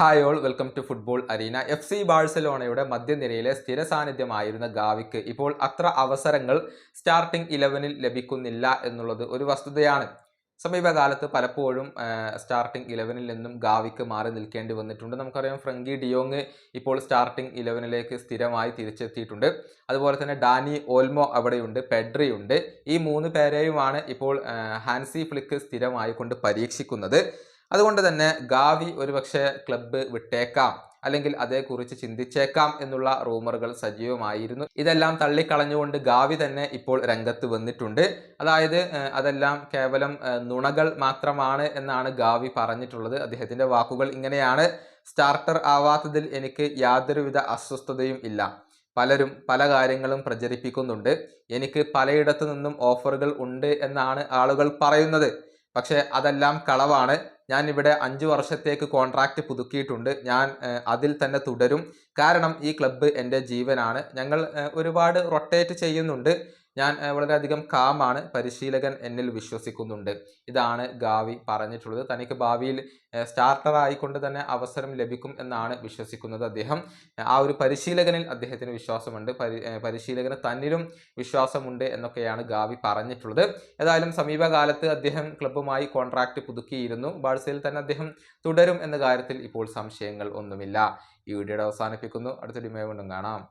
Hi all welcome to football arena F C ബാഴ്സലോണയുടെ മധ്യനിരയിലെ സ്ഥിര സാന്നിധ്യമായിരുന്ന ഗാവിക്ക് ഇപ്പോൾ അത്ര അവസരങ്ങൾ സ്റ്റാർട്ടിംഗ് ഇലവനിൽ ലഭിക്കുന്നില്ല എന്നുള്ളത് ഒരു വസ്തുതയാണ്. സമീപകാലത്ത് പലപ്പോഴും സ്റ്റാർട്ടിംഗ് ഇലവനിൽ നിന്നും ഗാവിക്ക് മാറി നിൽക്കേണ്ടി വന്നിട്ടുണ്ട്. നമുക്കറിയാം ഫ്രങ്കി ഡിയോങ് ഇപ്പോൾ സ്റ്റാർട്ടിംഗ് ഇലവനിലേക്ക് സ്ഥിരമായി തിരിച്ചെത്തിയിട്ടുണ്ട്. അതുപോലെ തന്നെ ഡാനി ഓൽമോ അവിടെയുണ്ട് പെഡ്രി ഉണ്ട് ഈ മൂന്ന് പേരെയുമാണ് ഇപ്പോൾ ഹാൻസി ഫ്ലിക്ക് സ്ഥിരമായി കൊണ്ട് പരീക്ഷിക്കുന്നത്. അതുകൊണ്ട് തന്നെ ഗാവി ഒരുപക്ഷെ ക്ലബ്ബ് വിട്ടേക്കാം അല്ലെങ്കിൽ അതേക്കുറിച്ച് ചിന്തിച്ചേക്കാം എന്നുള്ള റൂമറുകൾ സജീവമായിരുന്നു. ഇതെല്ലാം തള്ളിക്കളഞ്ഞുകൊണ്ട് ഗാവി തന്നെ ഇപ്പോൾ രംഗത്ത് വന്നിട്ടുണ്ട്. അതായത് അതെല്ലാം കേവലം നുണകൾ മാത്രമാണ് എന്നാണ് ഗാവി പറഞ്ഞിട്ടുള്ളത്. അദ്ദേഹത്തിന്റെ വാക്കുകൾ ഇങ്ങനെയാണ്. സ്റ്റാർട്ടർ ആവാത്തതിൽ എനിക്ക് യാതൊരുവിധ അസ്വസ്ഥതയും ഇല്ല. പലരും പല കാര്യങ്ങളും പ്രചരിപ്പിക്കുന്നുണ്ട്. എനിക്ക് പലയിടത്തു നിന്നും ഓഫറുകൾ ഉണ്ട് എന്നാണ് ആളുകൾ പറയുന്നത്. പക്ഷേ അതെല്ലാം കളവാണ്. ഞാൻ ഇവിടെ അഞ്ചു വർഷത്തേക്ക് കോൺട്രാക്റ്റ് പുതുക്കിയിട്ടുണ്ട്. ഞാൻ അതിൽ തന്നെ തുടരും. കാരണം ഈ ക്ലബ്ബ് എന്റെ ജീവനാണ്. ഞങ്ങൾ ഒരുപാട് റൊട്ടേറ്റ് ചെയ്യുന്നുണ്ട്. ഞാൻ വളരെയധികം കാമാണ് പരിശീലകൻ എന്നിൽ വിശ്വസിക്കുന്നുണ്ട്. ഇതാണ് ഗാവി പറഞ്ഞിട്ടുള്ളത്. തനിക്ക് ഭാവിയിൽ സ്റ്റാർട്ടർ ആയിക്കൊണ്ട് തന്നെ അവസരം ലഭിക്കും എന്നാണ് വിശ്വസിക്കുന്നത് അദ്ദേഹം. ആ ഒരു പരിശീലകനിൽ അദ്ദേഹത്തിന് വിശ്വാസമുണ്ട്. പരി പരിശീലകന് തന്നിലും വിശ്വാസമുണ്ട് എന്നൊക്കെയാണ് ഗാവി പറഞ്ഞിട്ടുള്ളത്. ഏതായാലും സമീപകാലത്ത് അദ്ദേഹം ക്ലബ്ബുമായി കോൺട്രാക്റ്റ് പുതുക്കിയിരുന്നു. ബാഴ്സയിൽ തന്നെ അദ്ദേഹം തുടരും എന്ന കാര്യത്തിൽ ഇപ്പോൾ സംശയങ്ങൾ ഒന്നുമില്ല. ഈ വീഡിയോയുടെ അവസാനിപ്പിക്കുന്നു. അടുത്ത ഡിമേ വീണ്ടും കാണാം.